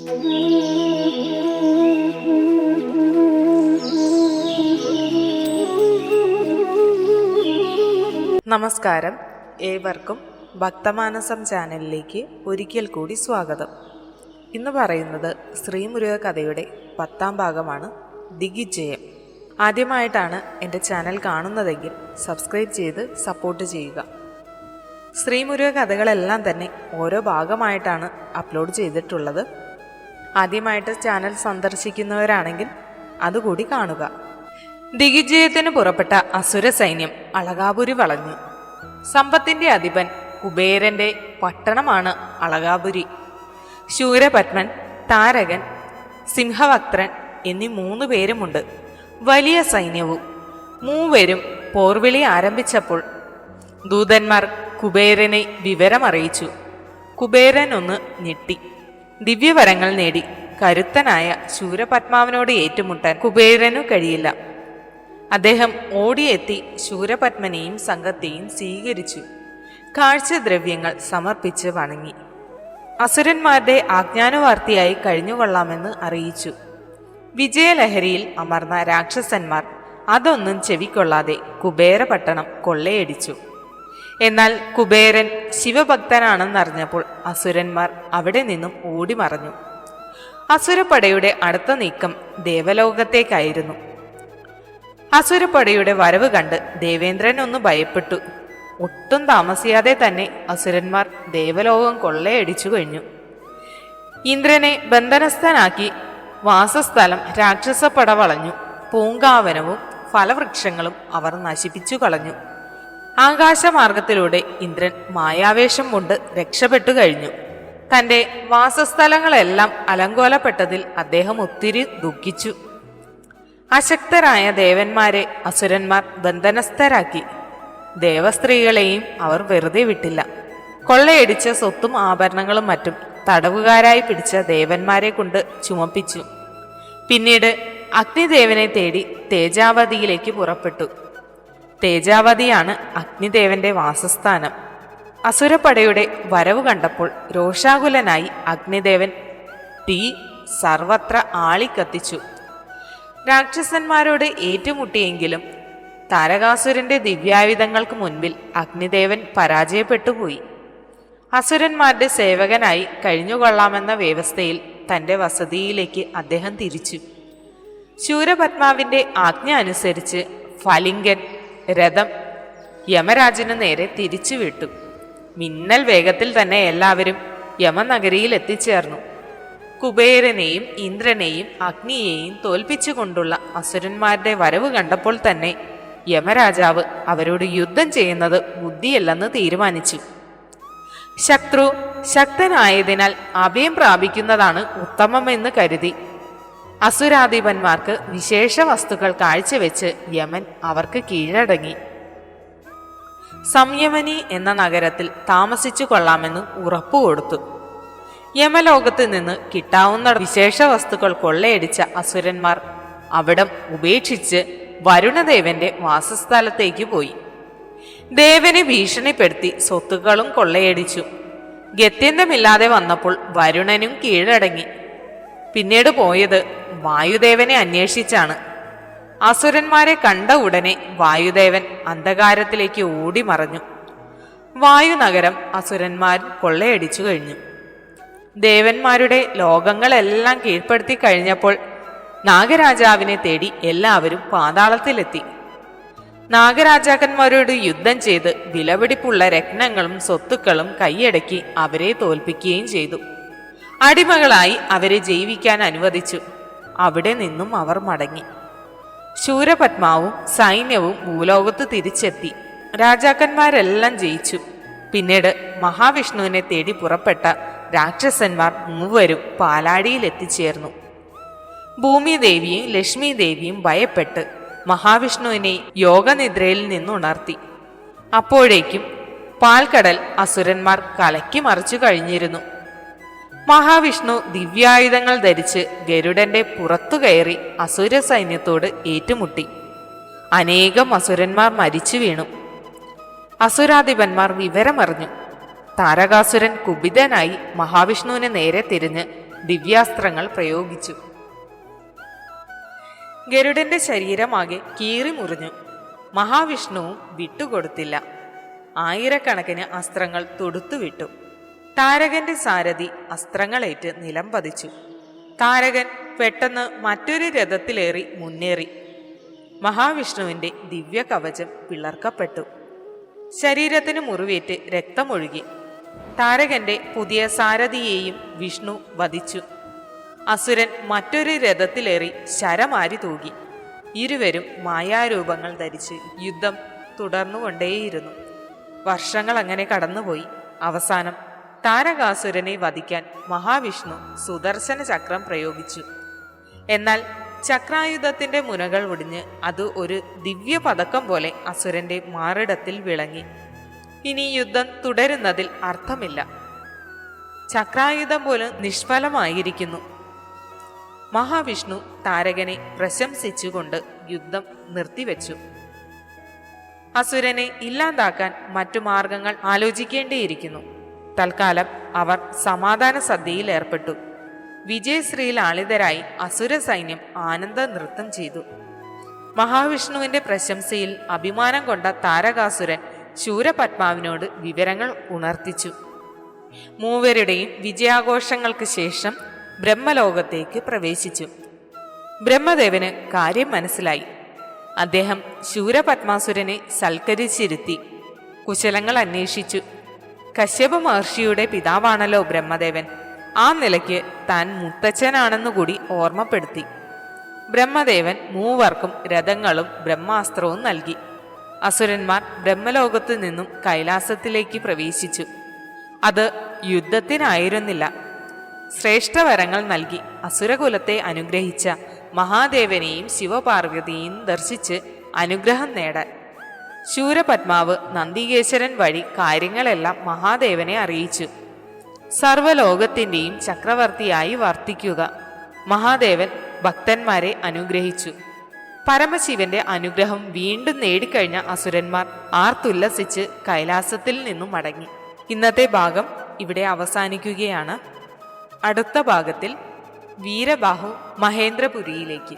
നമസ്കാരം. ഏവർക്കും ഭക്തമാനസം ചാനലിലേക്ക് ഒരിക്കൽ കൂടി സ്വാഗതം. ഇന്ന് പറയുന്നത് ശ്രീമുരുക കഥയുടെ പത്താം ഭാഗമാണ് ദിഗ്വിജയം. ആദ്യമായിട്ടാണ് എന്റെ ചാനൽ കാണുന്നതെങ്കിൽ സബ്സ്ക്രൈബ് ചെയ്ത് സപ്പോർട്ട് ചെയ്യുക. ശ്രീമുരുക കഥകളെല്ലാം തന്നെ ഓരോ ഭാഗമായിട്ടാണ് അപ്ലോഡ് ചെയ്തിട്ടുള്ളത്. ആദ്യമായിട്ട് ചാനൽ സന്ദർശിക്കുന്നവരാണെങ്കിൽ അതുകൂടി കാണുക. ദിഗ്വിജയത്തിന് പുറപ്പെട്ട അസുര സൈന്യം അളകാപുരി വളഞ്ഞു. സമ്പത്തിന്റെ അധിപൻ കുബേരന്റെ പട്ടണമാണ് അളകാപുരി. ശൂരപത്മൻ താരകൻ സിംഹവക്ത്രൻ എന്നീ മൂന്ന് പേരുമുണ്ട്. വലിയ സൈന്യവും മൂവരും പോർവിളി ആരംഭിച്ചപ്പോൾ ദൂതന്മാർ കുബേരനെ വിവരമറിയിച്ചു. കുബേരൻ ഒന്ന് ഞെട്ടി. ദിവ്യവരങ്ങൾ നേടി. കരുത്തനായ ശൂരപത്മാവിനോട് ഏറ്റുമുട്ടാൻ കുബേരനു കഴിയില്ല. അദ്ദേഹം ഓടിയെത്തി ശൂരപത്മനെയും സംഘത്തെയും സ്വീകരിച്ചു. കാഴ്ചദ്രവ്യങ്ങൾ സമർപ്പിച്ച് വണങ്ങി. അസുരന്മാരുടെ ആജ്ഞാനുവാർത്തിയായി കഴിഞ്ഞുകൊള്ളാമെന്ന് അറിയിച്ചു. വിജയലഹരിയിൽ അമർന്ന രാക്ഷസന്മാർ അതൊന്നും ചെവിക്കൊള്ളാതെ കുബേരപട്ടണം കൊള്ളയടിച്ചു. എന്നാൽ കുബേരൻ ശിവഭക്തനാണെന്നറിഞ്ഞപ്പോൾ അസുരന്മാർ അവിടെ നിന്നും ഓടി മറഞ്ഞു. അസുരപ്പടയുടെ അടുത്ത നീക്കം ദേവലോകത്തേക്കായിരുന്നു. അസുരപ്പടയുടെ വരവ് കണ്ട് ദേവേന്ദ്രൻ ഒന്ന് ഭയപ്പെട്ടു. ഒട്ടും താമസിയാതെ തന്നെ അസുരന്മാർ ദേവലോകം കൊള്ളയടിച്ചു കഴിഞ്ഞു. ഇന്ദ്രനെ ബന്ധനസ്ഥനാക്കി വാസസ്ഥലം രാക്ഷസപ്പട വളഞ്ഞു. പൂങ്കാവനവും ഫലവൃക്ഷങ്ങളും അവർ നശിപ്പിച്ചു കളഞ്ഞു. ആകാശമാർഗത്തിലൂടെ ഇന്ദ്രൻ മായാവേശം കൊണ്ട് രക്ഷപ്പെട്ടു കഴിഞ്ഞു. തന്റെ വാസസ്ഥലങ്ങളെല്ലാം അലങ്കോലപ്പെട്ടതിൽ അദ്ദേഹം ഒത്തിരി ദുഃഖിച്ചു. അശക്തരായ ദേവന്മാരെ അസുരന്മാർ ബന്ധനസ്ഥരാക്കി. ദേവസ്ത്രീകളെയും അവർ വെറുതെ വിട്ടില്ല. കൊള്ളയടിച്ച സ്വത്തും ആഭരണങ്ങളും മറ്റും തടവുകാരായി പിടിച്ച ദേവന്മാരെ കൊണ്ട് ചുമപ്പിച്ചു. പിന്നീട് അഗ്നിദേവനെ തേടി തേജാവതിയിലേക്ക് പുറപ്പെട്ടു. തേജാവതിയാണ് അഗ്നിദേവന്റെ വാസസ്ഥാനം. അസുരപ്പടയുടെ വരവ് കണ്ടപ്പോൾ രോഷാകുലനായി അഗ്നിദേവൻ തീ സർവത്ര ആളിക്കത്തിച്ചു. രാക്ഷസന്മാരോട് ഏറ്റുമുട്ടിയെങ്കിലും താരകാസുരന്റെ ദിവ്യായുധങ്ങൾക്ക് മുൻപിൽ അഗ്നിദേവൻ പരാജയപ്പെട്ടുപോയി. അസുരന്മാരുടെ സേവകനായി കഴിഞ്ഞുകൊള്ളാമെന്ന വ്യവസ്ഥയിൽ തന്റെ വസതിയിലേക്ക് അദ്ദേഹം തിരിച്ചു. ശൂരപത്മാവിന്റെ ആജ്ഞ അനുസരിച്ച് ഫലിംഗൻ രഥം യമരാജനു നേരെ തിരിച്ചു വിട്ടു. മിന്നൽ വേഗത്തിൽ തന്നെ എല്ലാവരും യമനഗരിയിൽ എത്തിച്ചേർന്നു. കുബേരനെയും ഇന്ദ്രനെയും അഗ്നിയെയും തോൽപ്പിച്ചുകൊണ്ടുള്ള അസുരന്മാരുടെ വരവ് കണ്ടപ്പോൾ തന്നെ യമരാജാവ് അവരോട് യുദ്ധം ചെയ്യുന്നത് ബുദ്ധിയല്ലെന്ന് തീരുമാനിച്ചു. ശത്രു ശക്തനായതിനാൽ അഭയം പ്രാപിക്കുന്നതാണ് ഉത്തമമെന്ന് കരുതി. അസുരാധിപന്മാർക്ക് വിശേഷ വസ്തുക്കൾ കാഴ്ചവെച്ച് യമൻ അവർക്ക് കീഴടങ്ങി. സംയമനി എന്ന നഗരത്തിൽ താമസിച്ചു കൊള്ളാമെന്ന് ഉറപ്പുകൊടുത്തു യമലോകത്ത് നിന്ന് കിട്ടാവുന്ന വിശേഷ വസ്തുക്കൾ കൊള്ളയടിച്ച അസുരന്മാർ അവിടം ഉപേക്ഷിച്ച് വരുണദേവന്റെ വാസസ്ഥലത്തേക്ക് പോയി. ദേവനെ ഭീഷണിപ്പെടുത്തി സ്വത്തുക്കളും കൊള്ളയടിച്ചു. ഗത്യന്തമില്ലാതെ വന്നപ്പോൾ വരുണനും കീഴടങ്ങി. പിന്നീട് പോയത് വായുദേവനെ അന്വേഷിച്ചാണ്. അസുരന്മാരെ കണ്ട ഉടനെ വായുദേവൻ അന്ധകാരത്തിലേക്ക് ഓടി മറഞ്ഞു. വായുനഗരം അസുരന്മാർ കൊള്ളയടിച്ചു കഴിഞ്ഞു. ദേവന്മാരുടെ ലോകങ്ങളെല്ലാം കീഴ്പ്പെടുത്തി കഴിഞ്ഞപ്പോൾ നാഗരാജാവിനെ തേടി എല്ലാവരും പാതാളത്തിലെത്തി. നാഗരാജാക്കന്മാരോട് യുദ്ധം ചെയ്ത് വിലപിടിപ്പുള്ള രത്നങ്ങളും സ്വത്തുക്കളും കൈയടക്കി അവരെ തോൽപ്പിക്കുകയും ചെയ്തു. അടിമകളായി അവരെ ജീവിക്കാൻ അനുവദിച്ചു. അവിടെ നിന്നും അവർ മടങ്ങി. ശൂരപത്മാവും സൈന്യവും ഭൂലോകത്ത് തിരിച്ചെത്തി. രാജാക്കന്മാരെല്ലാം ജയിച്ചു. പിന്നീട് മഹാവിഷ്ണുവിനെ തേടി പുറപ്പെട്ട രാക്ഷസന്മാർ മൂവരും പാലാടിയിൽ എത്തിച്ചേർന്നു. ഭൂമിദേവിയും ലക്ഷ്മി ദേവിയും ഭയപ്പെട്ട് മഹാവിഷ്ണുവിനെ യോഗനിദ്രയിൽ നിന്നുണർത്തി. അപ്പോഴേക്കും പാൽക്കടൽ അസുരന്മാർ കലക്കി മറിച്ചു കഴിഞ്ഞിരുന്നു. മഹാവിഷ്ണു ദിവ്യായുധങ്ങൾ ധരിച്ച് ഗരുഡന്റെ പുറത്തു കയറി അസുര സൈന്യത്തോട് ഏറ്റുമുട്ടി. അനേകം അസുരന്മാർ മരിച്ചു വീണു. അസുരാധിപന്മാർ വിവരമറിഞ്ഞു. താരകാസുരൻ കുപിതനായി മഹാവിഷ്ണുവിനെ നേരെ തിരിഞ്ഞ് ദിവ്യാസ്ത്രങ്ങൾ പ്രയോഗിച്ചു. ഗരുഡന്റെ ശരീരമാകെ കീറി മുറിഞ്ഞു. മഹാവിഷ്ണുവും വിട്ടുകൊടുത്തില്ല. ആയിരക്കണക്കിന് അസ്ത്രങ്ങൾ തൊടുത്തുവിട്ടു. താരകന്റെ സാരഥി അസ്ത്രങ്ങളേറ്റ് നിലം പതിച്ചു. താരകൻ പെട്ടെന്ന് മറ്റൊരു രഥത്തിലേറി മുന്നേറി. മഹാവിഷ്ണുവിന്റെ ദിവ്യ കവചം പിളർക്കപ്പെട്ടു. ശരീരത്തിന് മുറിവേറ്റ് രക്തമൊഴുകി. താരകന്റെ പുതിയ സാരഥിയെയും വിഷ്ണു വധിച്ചു. അസുരൻ മറ്റൊരു രഥത്തിലേറി ശരമാരി തൂകി. ഇരുവരും മായാരൂപങ്ങൾ ധരിച്ച് യുദ്ധം തുടർന്നുകൊണ്ടേയിരുന്നു. വർഷങ്ങൾ അങ്ങനെ കടന്നുപോയി. അവസാനം താരകാസുരനെ വധിക്കാൻ മഹാവിഷ്ണു സുദർശന ചക്രം പ്രയോഗിച്ചു. എന്നാൽ ചക്രായുധത്തിന്റെ മുനകൾ ഒടിഞ്ഞ് അത് ഒരു ദിവ്യ പതക്കം പോലെ അസുരന്റെ മാറിടത്തിൽ വിളങ്ങി. ഇനി യുദ്ധം തുടരുന്നതിൽ അർത്ഥമില്ല. ചക്രായുധം പോലും നിഷ്ഫലമായിരിക്കുന്നു. മഹാവിഷ്ണു താരകനെ പ്രശംസിച്ചുകൊണ്ട് യുദ്ധം നിർത്തിവെച്ചു. അസുരനെ ഇല്ലാതാക്കാൻ മറ്റു മാർഗങ്ങൾ ആലോചിക്കേണ്ടിയിരിക്കുന്നു. തൽക്കാലം അവർ സമാധാന സദ്യയിൽ ഏർപ്പെട്ടു. വിജയശ്രീയിൽ ആളിതരായി അസുര സൈന്യം ആനന്ദ നൃത്തം ചെയ്തു. മഹാവിഷ്ണുവിന്റെ പ്രശംസയിൽ അഭിമാനം കൊണ്ട താരകാസുരൻ ശൂരപത്മാവിനോട് വിവരങ്ങൾ ഉണർത്തിച്ചു. മൂവരുടെയും വിജയാഘോഷങ്ങൾക്ക് ശേഷം ബ്രഹ്മലോകത്തേക്ക് പ്രവേശിച്ചു. ബ്രഹ്മദേവന് കാര്യം മനസ്സിലായി. അദ്ദേഹം ശൂരപത്മാസുരനെ സൽക്കരിച്ചിരുത്തി. കുശലങ്ങൾ അന്വേഷിച്ചു. കശ്യപ മഹർഷിയുടെ പിതാവാണല്ലോ ബ്രഹ്മദേവൻ. ആ നിലയ്ക്ക് താൻ മുത്തച്ഛനാണെന്നുകൂടി ഓർമ്മപ്പെടുത്തി. ബ്രഹ്മദേവൻ മൂവർക്കും രഥങ്ങളും ബ്രഹ്മാസ്ത്രവും നൽകി. അസുരന്മാർ ബ്രഹ്മലോകത്തു നിന്നും കൈലാസത്തിലേക്ക് പ്രവേശിച്ചു. അത് യുദ്ധത്തിനായിരുന്നില്ല. ശ്രേഷ്ഠവരങ്ങൾ നൽകി അസുരകുലത്തെ അനുഗ്രഹിച്ച മഹാദേവനെയും ശിവപാർവതിയെയും ദർശിച്ച് അനുഗ്രഹം നേടാൻ. ശൂരപത്മാവ് നന്ദികേശ്വരൻ വഴി കാര്യങ്ങളെല്ലാം മഹാദേവനെ അറിയിച്ചു. സർവലോകത്തിന്റെയും ചക്രവർത്തിയായി വർത്തിക്കുക മഹാദേവൻ ഭക്തന്മാരെ അനുഗ്രഹിച്ചു. പരമശിവന്റെ അനുഗ്രഹം വീണ്ടും നേടിക്കഴിഞ്ഞ അസുരന്മാർ ആർത്തുല്ലസിച്ച് കൈലാസത്തിൽ നിന്നും മടങ്ങി. ഇന്നത്തെ ഭാഗം ഇവിടെ അവസാനിക്കുകയാണ്. അടുത്ത ഭാഗത്തിൽ വീരബാഹു മഹേന്ദ്രപുരിയിലേക്ക്.